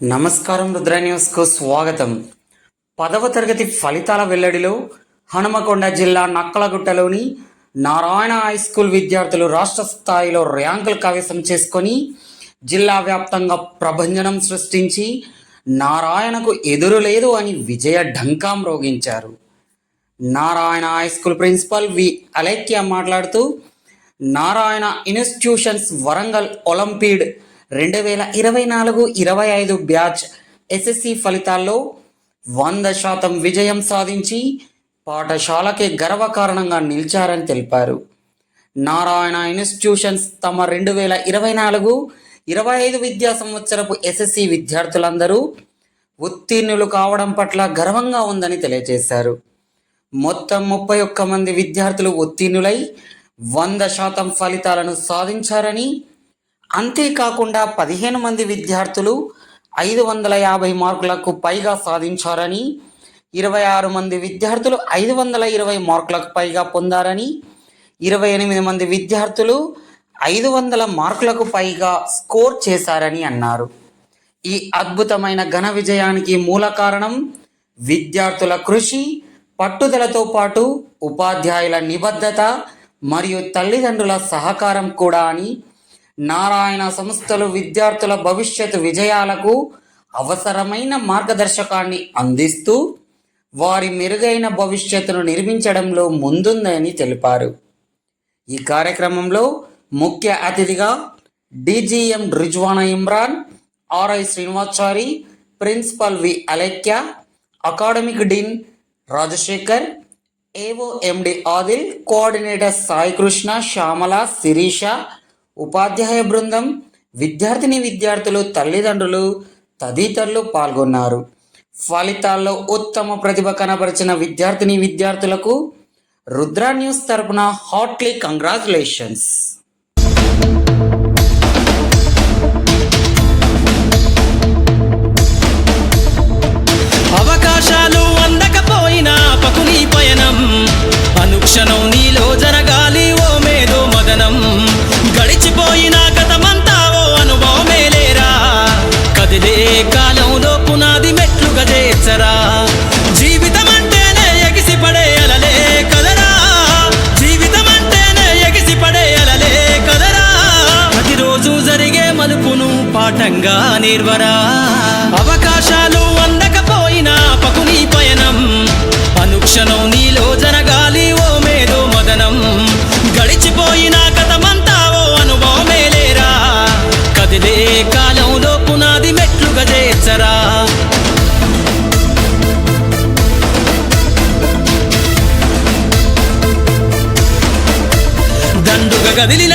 నమస్కారం రుద్ర న్యూస్కు స్వాగతం. పదవ తరగతి ఫలితాల వెల్లడిలో హనుమకొండ జిల్లా నక్కలగుట్టలోని నారాయణ హై స్కూల్ విద్యార్థులు రాష్ట్ర స్థాయిలో ర్యాంకులు కవేశం చేసుకొని జిల్లా వ్యాప్తంగా ప్రభంజనం సృష్టించి నారాయణకు ఎదురు లేదు అని విజయ ఢంకాం రోగించారు. Narayana high school principal V Alaikya మాట్లాడుతూ నారాయణ ఇన్స్టిట్యూషన్స్ వరంగల్ ఒలింపిడ్ రెండు వేల ఇరవై నాలుగు ఇరవై ఐదు బ్యాచ్ ఎస్ఎస్సి ఫలితాల్లో వంద శాతం విజయం సాధించి పాఠశాలకే గర్వకారణంగా నిలిచారని తెలిపారు. నారాయణ ఇన్స్టిట్యూషన్స్ తమ రెండు వేల ఇరవై నాలుగు ఇరవై ఐదు విద్యా సంవత్సరపు ఎస్ఎస్సి విద్యార్థులందరూ ఉత్తీర్ణులు కావడం పట్ల గర్వంగా ఉందని తెలియజేశారు. మొత్తం ముప్పై ఒక్క మంది విద్యార్థులు ఉత్తీర్ణులై వంద శాతం ఫలితాలను సాధించారని అంతేకాకుండా పదిహేను మంది విద్యార్థులు ఐదు వందల యాభై మార్కులకు పైగా సాధించారని ఇరవై ఆరు మంది విద్యార్థులు ఐదు వందల ఇరవై మార్కులకు పైగా పొందారని ఇరవై ఎనిమిది మంది విద్యార్థులు ఐదు వందల మార్కులకు పైగా స్కోర్ చేశారని అన్నారు. ఈ అద్భుతమైన ఘన విజయానికి మూల కారణం విద్యార్థుల కృషి పట్టుదలతో పాటు ఉపాధ్యాయుల నిబద్ధత మరియు తల్లిదండ్రుల సహకారం కూడా అని నారాయణ సంస్థలు విద్యార్థుల భవిష్యత్ విజయాలకు అవసరమైన మార్గదర్శకాన్ని అందిస్తూ వారి మెరుగైన భవిష్యత్తును నిర్మించడంలో ముందుందని తెలిపారు. ఈ కార్యక్రమంలో ముఖ్య అతిథిగా DGM Rizwana Imran RI Srinivachari principal V Alekya academic dean Rajasekhar AO MD Adil coordinator Sai Krishna Shyamala Sirisha ఉపాధ్యాయ బృందం విద్యార్థిని విద్యార్థులు తల్లిదండ్రులు తదితరులు పాల్గొన్నారు. ఫలితాల్లో ఉత్తమ ప్రతిభ కనబరిచిన విద్యార్థిని విద్యార్థులకు రుద్ర న్యూస్ తరపున హాట్లీ కంగ్రాచులేషన్స్. అవకాశాలు అందకపోయినా పకుని పయనం. అనుక్షణం నీలో జరగాలి ఓ మేధో. ప్రతిరోజు జరిగే మలుపును పాఠంగా నిర్వరా. అవకాశాలు అందకపోయినా పకుని పయనం. అనుక్షణం నీలో జరగాలి ఓ మేధో మదనం. గడిచిపోయిన కథమంతా ఓ అనుభవమే లేరా. కదిలే కాలంలో పునాది మెట్లు గజేచ్చరా దండుగ గదిలిన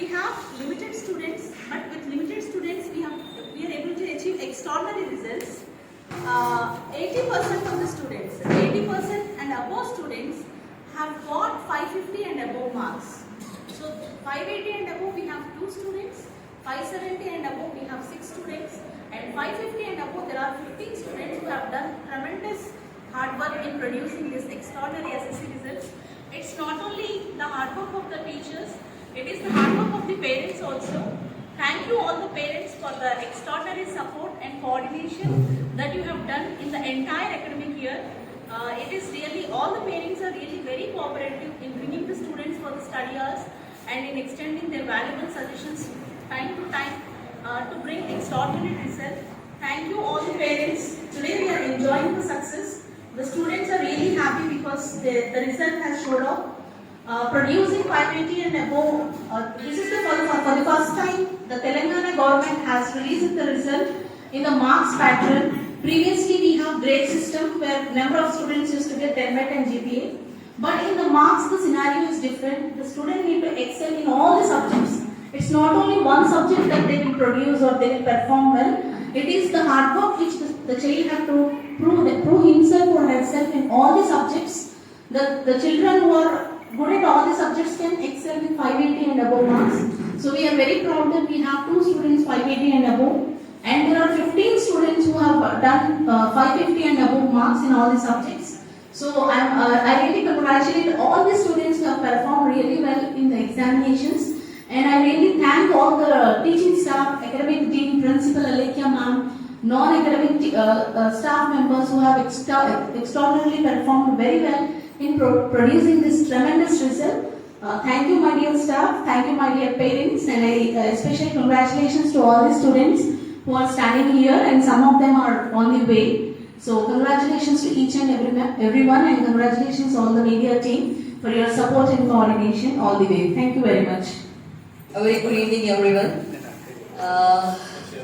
we have limited students, but with limited students, we have we are able to achieve extraordinary results. Uh, 80% of the students, 80% and above students have got 550 and above marks. So 580 and above we have two students, 570 and above we have six students, and 550 and above there are 15 students who have done tremendous hard work in producing this extraordinary SSC results. It's not only the hard work of the teachers, it is the hard work of the parents also. Thank you all the parents for the extraordinary support and coordination that you have done in the entire academic year. Uh, it is really, all the parents are really very cooperative in bringing the students for the study hours and in extending their valuable suggestions time to time uh, to bring extraordinary results. Thank you all the parents today we are enjoying the success. The students are really happy because the, the result has showed up. Uh, producing 580 and above, uh, this is the for, for, the first time the Telangana government has released the result in the marks pattern. Previously we have grade system where number of students used to get 10 by 10 GPA. But in the marks the scenario is different. The student need to excel in all the subjects. It's not only one subject that they will produce or they will perform well. It is the hard work which the, the child have to prove, prove himself or herself in all the subjects. The, the children who are good all the subjects can excel with 580 and above marks. So we are very proud that we have two students 580 and above. And there are 15 students who have done uh, 550 and above marks in all the subjects. So I'm, uh, I really congratulate all the students who have performed really well in the examinations. And I really thank all the teaching staff, academic dean, principal Alekia ma'am, non-academic uh, uh, staff members who have extra- extraordinarily performed very well in pro- producing this tremendous result. Uh, thank you, my dear staff. Thank you, my dear parents, and I uh, especially congratulations to all the students who are standing here, and some of them are on the way. So, congratulations to each and every everyone, and congratulations all the media team for your support and coordination all the way. Thank you very much. A very good evening, everyone. Uh,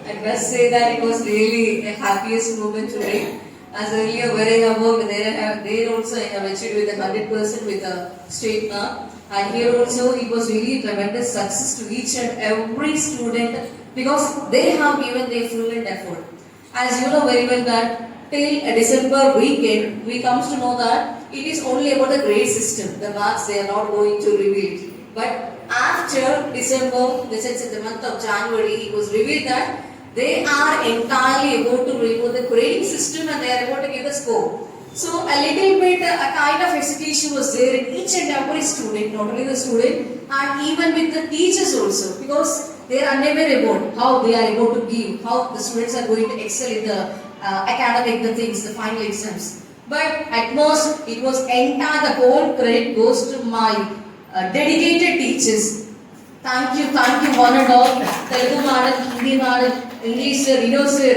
I must say that it was really a happiest moment today. As earlier, where I have worked, there I have, there also I have achieved with a hundred percent with a straight mark. And here also, it was really tremendous success to each and every student because they have given their full and effort. As you know very well that till December weekend, we comes to know that it is only about the grade system. The marks they are not going to reveal. But after December, this is in the month of January, it was revealed that they are entirely about to remove the grading system and they are about to give the score. So a little bit, a kind of hesitation was there in each and every student, not only the student, and even with the teachers also, because they are unaware about how they are able to give, how the students are going to excel in the uh, academic, the things, the final exams. But at most, it was entire, the whole credit goes to my uh, dedicated teachers. Thank you, thank you one and all. Telugu madam, Hindi madam, English sir, Rino sir,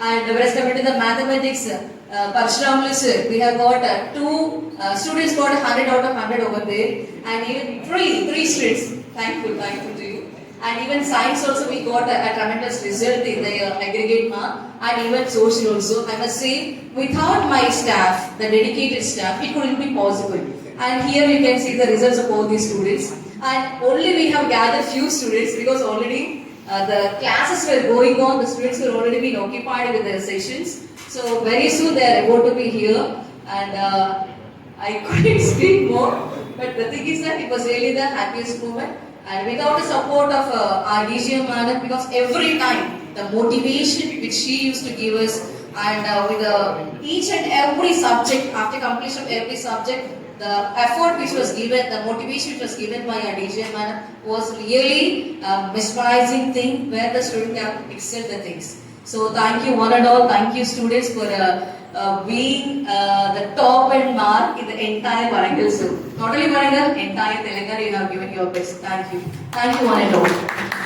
and the rest coming to the mathematics, uh, Parshramlu sir. We have got uh, two uh, students got 100 out of 100 over there, and even three, three students. Thank you, thank you to you. And even science also we got a, a tremendous result in the uh, aggregate mark and even social also. I must say, without my staff, the dedicated staff, it couldn't be possible. And here you can see the results of all these students. And only we have gathered few students because already uh, the classes were going on, the students were already been occupied with their sessions. So very soon they are about to be here. And uh, I couldn't speak more, but the thing is that it was really the happiest moment. And without the support of uh, our DGM madam, because every time the motivation which she used to give us, and uh, with uh, each and every subject, after completion of every subject, the effort which was given, the motivation which was given by DGM madam was really a mesmerizing thing where the student can excel the things. So thank you one and all, thank you students for uh, uh, being uh, the top and mark in the entire Varangal zoo. Not only Varangal, entire Telangana you have given your best. Thank you. Thank you one and all.